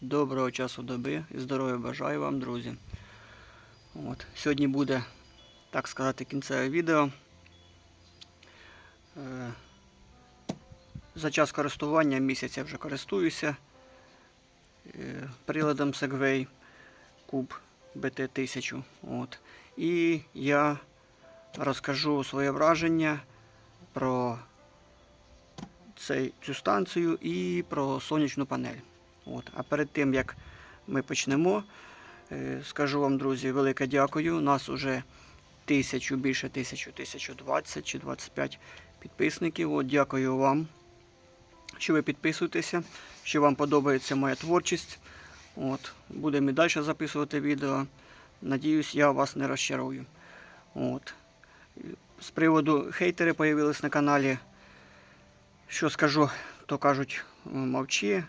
Доброго часу доби і здоров'я бажаю вам, друзі. От. Сьогодні буде, так сказати, кінцеве відео. Е, За час користування місяць я вже користуюся е, приладом Segway Cube BT1000. От. І я розкажу своє враження про цей, цю станцію і про сонячну панель. От. А перед тим як ми почнемо, е, скажу вам, друзі, велике дякую. У нас уже тисячу, більше тисячу, тисячу двадцять чи 25 підписників. От, дякую вам, що ви підписуєтеся, що вам подобається моя творчість. От. Будемо і далі записувати відео. Надіюсь, я вас не розчарую. От. З приводу хейтери появились на каналі. Що скажу, то кажуть, мовчи, е,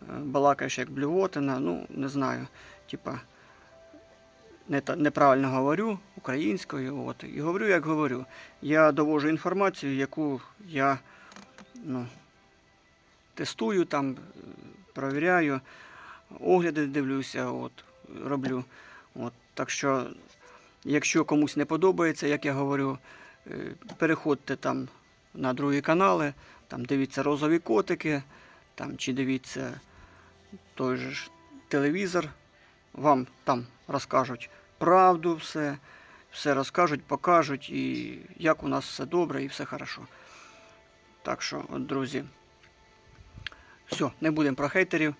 балакаєш як блювотина, ну, не знаю. Типа, не неправильно говорю українською. От, і говорю, як говорю. Я довожу інформацію, яку я ну, тестую, там, е, провіряю, огляди дивлюся, от, роблю. От, так що, якщо комусь не подобається, як я говорю, е, переходьте там на другі канали, там дивіться розові котики, там, чи дивіться той же ж телевізор, вам там розкажуть правду, все, все розкажуть, покажуть, і як у нас все добре і все хорошо. Так що, от, друзі, все, не будемо про хейтерів.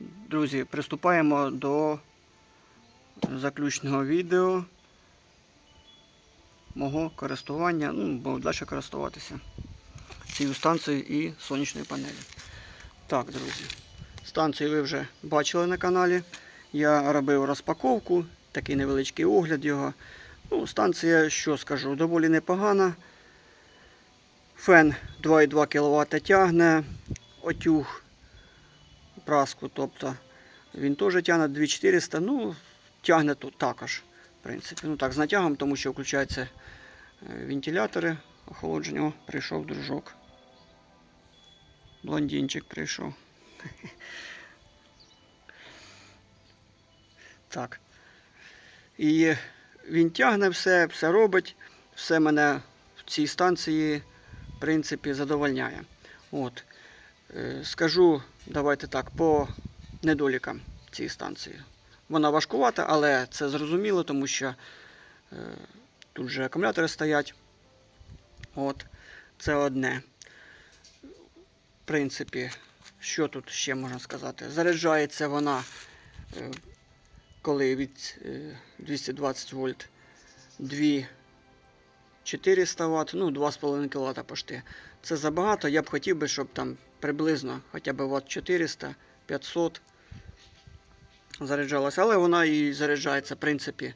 Друзі, приступаємо до заключного відео мого користування, ну, буду далі користуватися цією станцією і сонячною панелі. Так, друзі, станцію ви вже бачили на каналі. Я робив розпаковку, такий невеличкий огляд його. Ну, станція, що скажу, доволі непогана. Фен 2,2 кВт тягне, отюг праску, тобто він теж тягне 2400, ну, тягне тут також. В принципі, ну так, з натягом, тому що включаються е, вентилятори охолодження. О, прийшов дружок. Блондинчик прийшов. Так. І він тягне все, все робить, все мене в цій станції, в принципі, задовольняє. От. Е, Скажу, давайте так, по недолікам цієї станції. Вона важкувата, але це зрозуміло, тому що е, тут же акумулятори стоять. От, це одне. В принципі, що тут ще можна сказати? Заряджається вона, е, коли від е, 220 вольт 2400 Вт, ну 2,5 кВт пошти. Це забагато. Я б хотів би, щоб там приблизно хоча б Вт 400, 500 заряджалася. Але вона і заряджається, в принципі,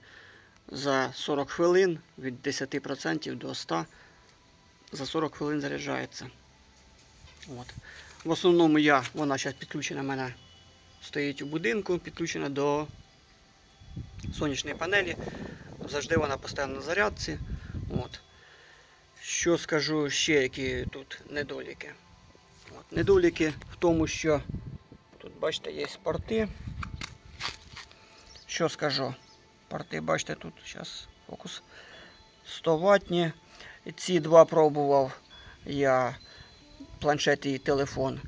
за 40 хвилин від 10% до 100 за 40 хвилин заряджається. От. В основному я, вона зараз підключена в мене стоїть у будинку, підключена до сонячної панелі. Завжди вона постійно на зарядці. От. Що скажу ще, які тут недоліки. От. Недоліки в тому, що тут, бачите, є порти. Що скажу? Порти, бачите, тут зараз фокус 100 ватні. Ці два пробував я планшет і телефон.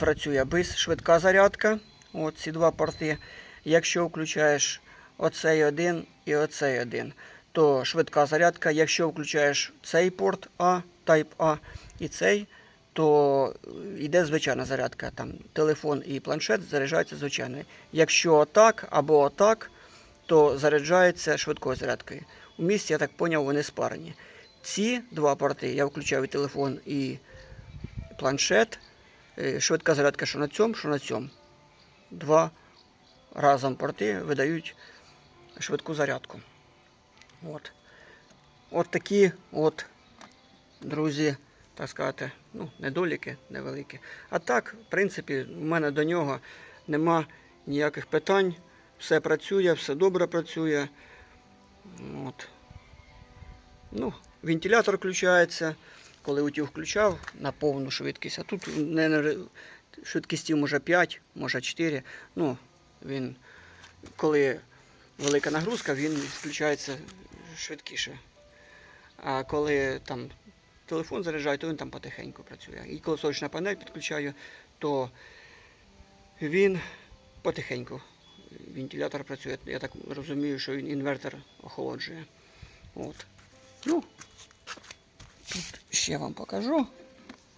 Працює без швидка зарядка. От ці два порти. Якщо включаєш оцей один і оцей один, то швидка зарядка. Якщо включаєш цей порт А, Type А і цей, то йде звичайна зарядка. Там телефон і планшет заряджаються звичайно. Якщо отак або отак, то заряджається швидкою зарядкою. У місті, я так зрозумів, вони спарені. Ці два порти, я включаю і телефон планшет. Е, Швидка зарядка, що на цьому, що на цьому. Два разом порти видають швидку зарядку. От. От такі от, друзі, так сказати, ну, недоліки невеликі. А так, в принципі, в мене до нього нема ніяких питань. Все працює, все добре працює. От. Ну, вентилятор включається. Коли утюг включав на повну швидкість, а тут не, швидкістів може 5, може 4. Ну, він, коли велика нагрузка, він включається швидкіше. А коли там телефон заряджаю, то він там потихеньку працює. І коли сонячна панель підключаю, то він потихеньку. Вентилятор працює. Я так розумію, що він інвертор охолоджує. От. Ну, ще вам покажу.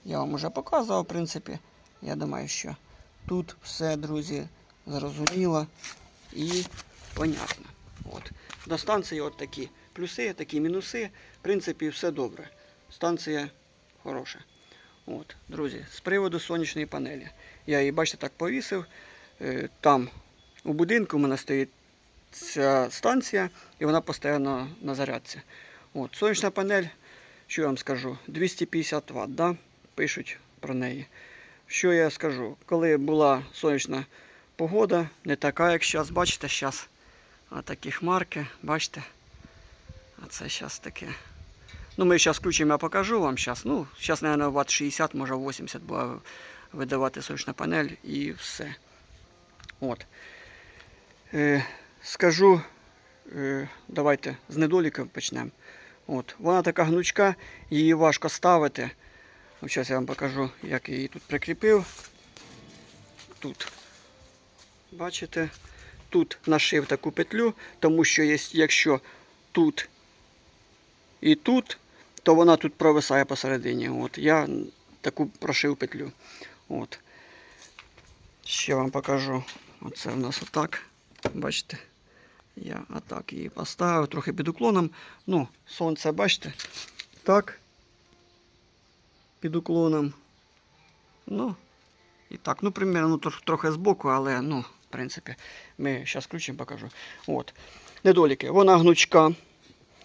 Я вам вже показував, в принципі. Я думаю, що тут все, друзі, зрозуміло і понятно. От. До станції от такі плюси, такі мінуси. В принципі, все добре. Станція хороша. От, друзі, з приводу сонячної панелі. Я її, бачите, так повісив. Е, Там у будинку у мене стоїть ця станція, і вона постійно на зарядці. От, сонячна панель, що я вам скажу, 250 Вт, да? пишуть про неї. Що я скажу? Коли була сонячна погода, не така, як зараз, бачите, зараз такі хмарки, бачите? А це зараз таке. Ну, ми зараз включимо, я покажу вам зараз. Ну, зараз, мабуть, Вт 60, може 80 буде видавати сонячна панель і все. От. Е, скажу, е, давайте з недоліків почнемо. От. Вона така гнучка, її важко ставити. Зараз я вам покажу, як її тут прикріпив. Тут. Бачите? Тут нашив таку петлю, тому що є, якщо тут і тут, то вона тут провисає посередині. От. Я таку прошив петлю. От. Ще вам покажу. Оце в нас отак. Бачите? Я отак її поставив, трохи під уклоном. Ну, сонце, бачите? Так. Під уклоном. Ну, і так, ну, примерно, ну, трохи збоку, але, ну, в принципі, ми зараз включимо, покажу. От. Недоліки. Вона гнучка.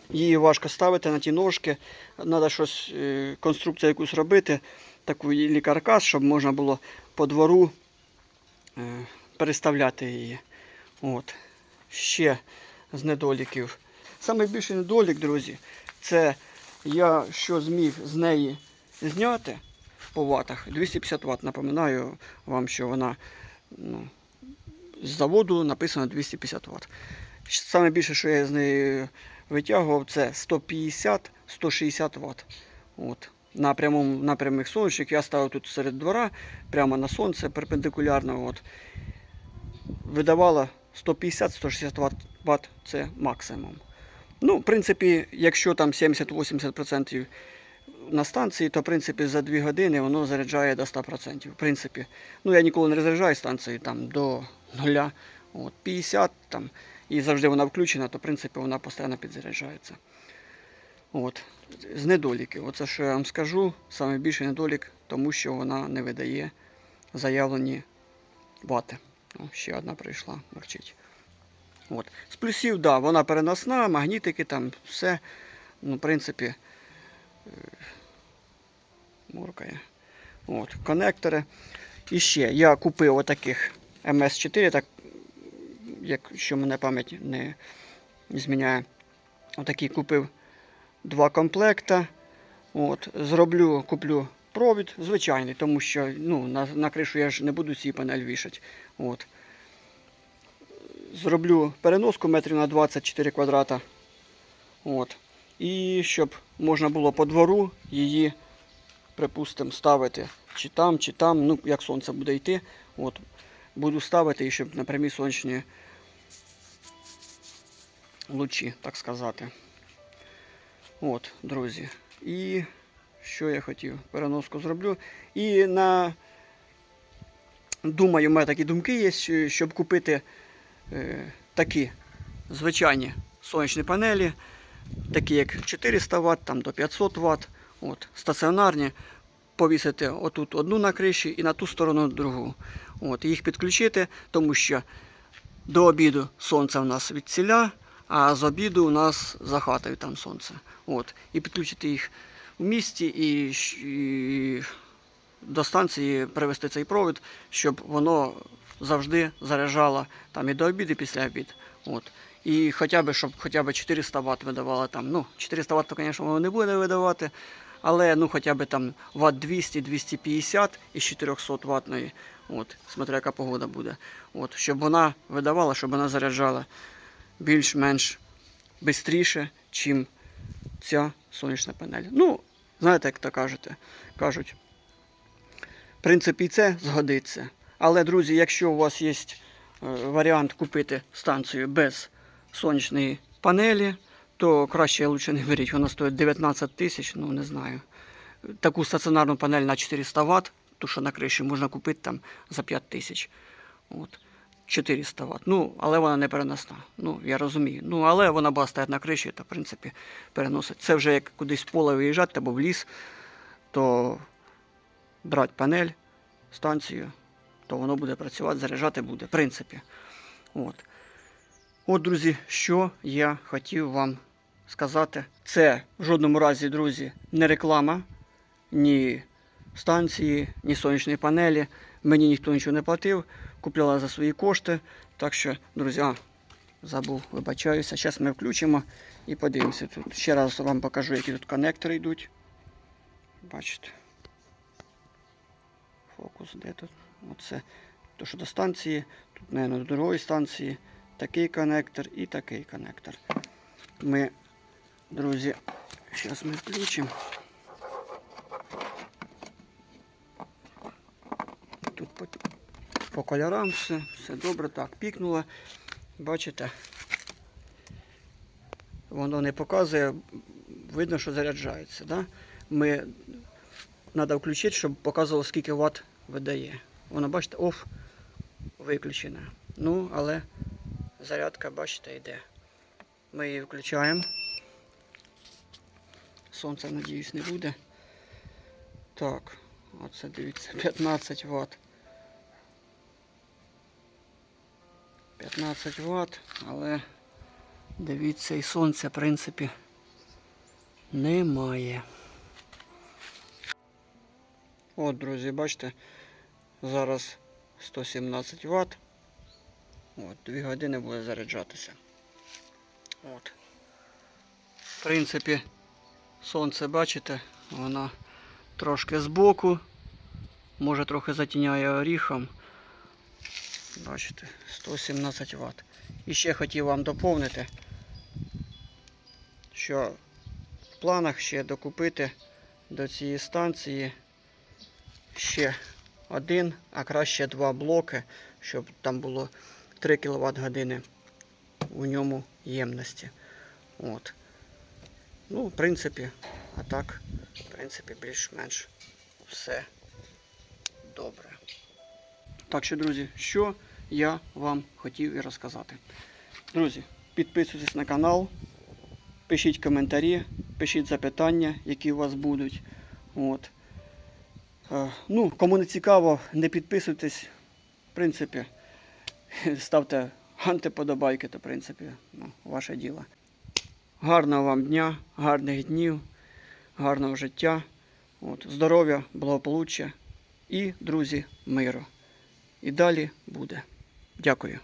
Її важко ставити на ті ножки. Треба щось, е, конструкцію якусь робити, таку каркас, щоб можна було по двору е, переставляти її. От. Ще з недоліків. Саме більший недолік, друзі, це я що зміг з неї зняти по ватах. 250 Вт. Напоминаю вам, що вона ну, з заводу написано 250 Вт. Саме більше, що я з неї витягував, це 150-160 Вт. От. На, прямому, на прямих я ставив тут серед двора, прямо на сонце, перпендикулярно. От. Видавала 150-160 Вт, це максимум. Ну, в принципі, якщо там 70-80% на станції, то в принципі за 2 години воно заряджає до 100%. В принципі, ну я ніколи не розряджаю станції там до 0, от, 50 там, і завжди вона включена, то в принципі вона постійно підзаряджається. От. З недоліків. Оце що я вам скажу, саме більший недолік, тому що вона не видає заявлені вати. О, ще одна прийшла, мовчить. От. З плюсів, да, вона переносна, магнітики там, все. Ну, в принципі, е, муркає. От, конектори. І ще я купив отаких МС4, так, якщо мене пам'ять не зміняє. Отакий купив два комплекта. От, зроблю, куплю провід звичайний, тому що ну, на, на кришу я ж не буду ці панель вішати. От. Зроблю переноску метрів на 24 квадрата. От. І щоб можна було по двору її, припустимо, ставити чи там, чи там, ну, як сонце буде йти. От. Буду ставити і щоб на прямі сонячні лучі, так сказати. От, друзі. І що я хотів? Переноску зроблю. І на думаю, у мене такі думки є, щоб купити е, такі звичайні сонячні панелі, такі як 400 Вт, там до 500 Вт, от, стаціонарні, повісити отут одну на криші і на ту сторону другу. От, їх підключити, тому що до обіду сонце у нас від ціля, а з обіду у нас за хатою там сонце. От, і підключити їх в місті і, і до станції привести цей провід, щоб воно завжди заряджало там і до обіду, і після обіду. От. І хоча б, щоб хоча б 400 Вт видавало там. Ну, 400 Вт, звісно, воно не буде видавати, Але ну хоча б там ватт 200-250 із 400 ваттної, от, смотря яка погода буде. От, щоб вона видавала, щоб вона заряджала більш-менш швидше, чим ця сонячна панель. Ну, знаєте, як то кажете, кажуть. В принципі, це згодиться. Але, друзі, якщо у вас є е, варіант купити станцію без сонячної панелі, то краще лучше не беріть. Вона стоїть 19 тисяч, ну не знаю. Таку стаціонарну панель на 400 Вт, ту, що на криші, можна купити там за 5 тисяч. 400 Вт. Ну, але вона не переносна. Ну, я розумію. Ну, але вона була стояти на криші, то в принципі переносить. Це вже як кудись в поле виїжджати або в ліс, то брати панель, станцію, то воно буде працювати, заряджати буде, в принципі. От. От, друзі, що я хотів вам сказати. Це в жодному разі, друзі, не реклама ні станції, ні сонячної панелі. Мені ніхто нічого не платив, купляла за свої кошти. Так що, друзі, забув, вибачаюся. Зараз ми включимо і подивимося. Тут ще раз вам покажу, які тут коннектори йдуть. Бачите. Фокус, де тут? Оце то, що до станції. Тут, мабуть, до другої станції. Такий коннектор і такий коннектор. Ми, друзі, зараз ми включимо. Тут по, кольорам все, все добре. Так, пікнуло. Бачите? Воно не показує, видно, що заряджається. Да? Ми треба включити, щоб показувало, скільки Вт видає. Воно, бачите, оф виключено. Ну, але зарядка, бачите, йде. Ми її включаємо. Сонця, надіюсь, не буде. Так, оце дивіться, 15 Вт. 15 Вт, але дивіться, і сонця, в принципі, немає. От, друзі, бачите, зараз 117 Вт. От, 2 години буде заряджатися. От. В принципі, сонце, бачите, воно трошки збоку, може трохи затіняє оріхом. Бачите, 117 Вт. І ще хотів вам доповнити, що в планах ще докупити до цієї станції ще один, а краще два блоки, щоб там було 3 кВт години у ньому ємності. От. Ну, в принципі, а так, в принципі, більш-менш все добре. Так що, друзі, що я вам хотів і розказати. Друзі, підписуйтесь на канал, пишіть коментарі, пишіть запитання, які у вас будуть. От. Е, Ну, кому не цікаво, не підписуйтесь. В принципі, ставте антиподобайки, то в принципі, ну, ваше діло. Гарного вам дня, гарних днів, гарного життя, от, здоров'я, благополуччя і, друзі, миру. І далі буде. Дякую.